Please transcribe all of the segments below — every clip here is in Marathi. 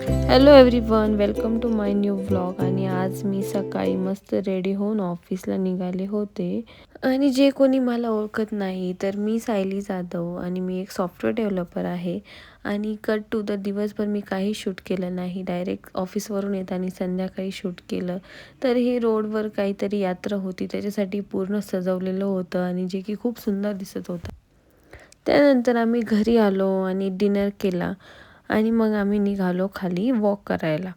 Hello everyone welcome to my new vlog आणि आज मी सकाळी मस्त रेडी होऊन ऑफिसला निघाले होते. आणि जे कोणी मला ओळखत नाही तर मी सायली जाधव आणि मी एक सॉफ्टवेअर डेव्हलपर आहे. आणि कट टू द दिवसभर मी काही शूट केलं नाही. डायरेक्ट ऑफिसवरून येताना संध्याकाळी शूट केलं. तर हे रोडवर काहीतरी यात्रा होती. त्याच्यासाठी पूर्ण सजवलेलं होतं आणि जे की खूप सुंदर दिसत होतं. त्यानंतर आम्ही घरी आलो आणि डिनर केला. आणि मग आम्ही निघालो खाली वॉक करायला.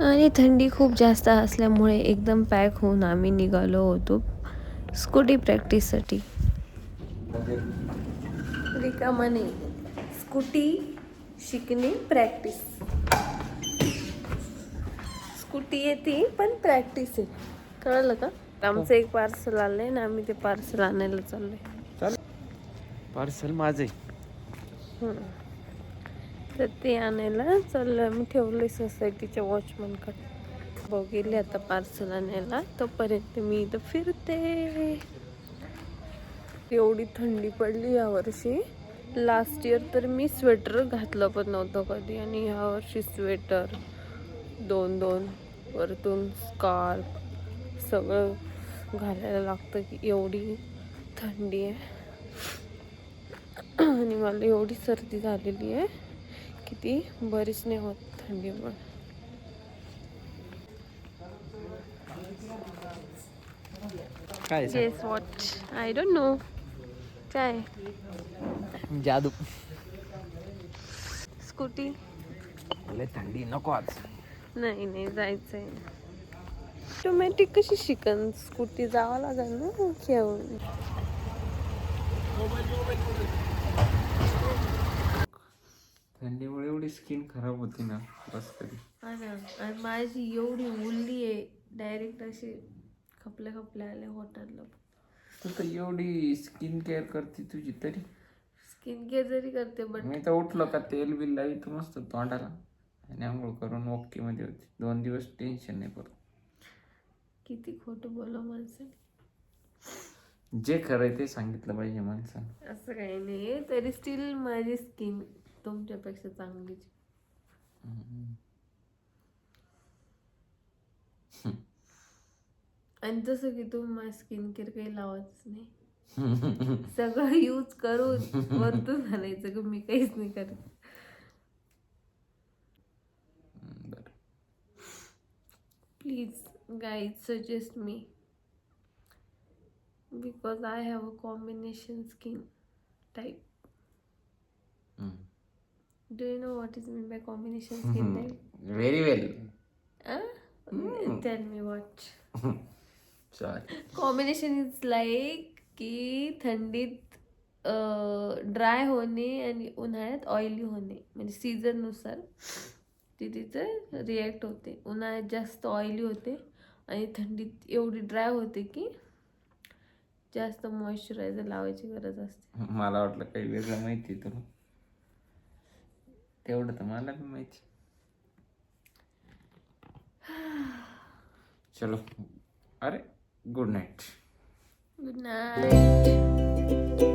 आणि थंडी खूप जास्त असल्यामुळे एकदम पॅक होऊन आम्ही निघालो होतो स्कूटी प्रॅक्टिससाठी रिकामाने स्कूटी शिकणे प्रॅक्टिस स्कूटी येते पण प्रॅक्टिस आहे. कळलं का? आमचं एक पार्सल आलंय ना आम्ही ते पार्सल आणायला चाललोय. पार्सल माझं. तर ते आणायला. चाललं मी ठेवलंय सोसायटीच्या वॉचमनकडे भाऊ आता पार्सल आणायला. तोपर्यंत मी इथं फिरते. एवढी थंडी पडली यावर्षी लास्ट इयर तर मी स्वेटर घातलं पण नव्हतं कधी. आणि ह्यावर्षी स्वेटर दोन दोन वरतून स्कार्फ सगळं घालायला लागतं की एवढी थंडी आहे. आणि मला एवढी सर्दी झालेली आहे. की ती बरीच नाही होत. थंडीमुळे काय guess what I don't know काय? जादू. स्कूटी थंडी नको आज. नाही नाही जायचंय. ऑटोमॅटिक कशी शिकन? स्कूटी जावं लागेल ना घेऊन थंडीमुळे एवढी स्किन खराब होती ना बस कधी हा ना. आणि माझी एवढी उरली आहे डायरेक्ट अशी खपल्या खपल्या आल्या हॉटेलला तू तर एवढी स्किन केअर करते तुझी तरी. स्किन केअर जरी करते बट मी तर उठलो का तेल बिल लावित मस्त तोंडाला. आणि आंघोळ करून ओके मध्ये होती. दोन दिवस टेन्शन नाही पडत किती खोटं बोला माणसाने. जे खरंय ते सांगितलं पाहिजे माणसानं. असं काही नाही तरी स्टील माझी स्किन तुमच्यापेक्षा चांगलीच आणि जसं की तुम्ही स्किन केअर काही लावतच नाही. सगळं यूज करून वरतून घालायचं की मी काहीच नाही करत. Please guide suggest me because I have a combination skin type do you know what is mean by combination skin type very well tell me sorry combination is like की थंडीत ड्राय होणे आणि उन्हाळ्यात ऑइली होणे. म्हणजे सीझननुसार ती तिचं रिॲक्ट होते. उन्हाळ्यात जास्त ऑइली होते आणि थंडीत एवढी ड्राय होते की जास्त मॉइश्चरायझर लावायची गरज असते. मला वाटलं काही वेगळं माहिती तुला. तेवढं तर मला पण माहिती. चलो. अरे गुड नाईट गुड नाईट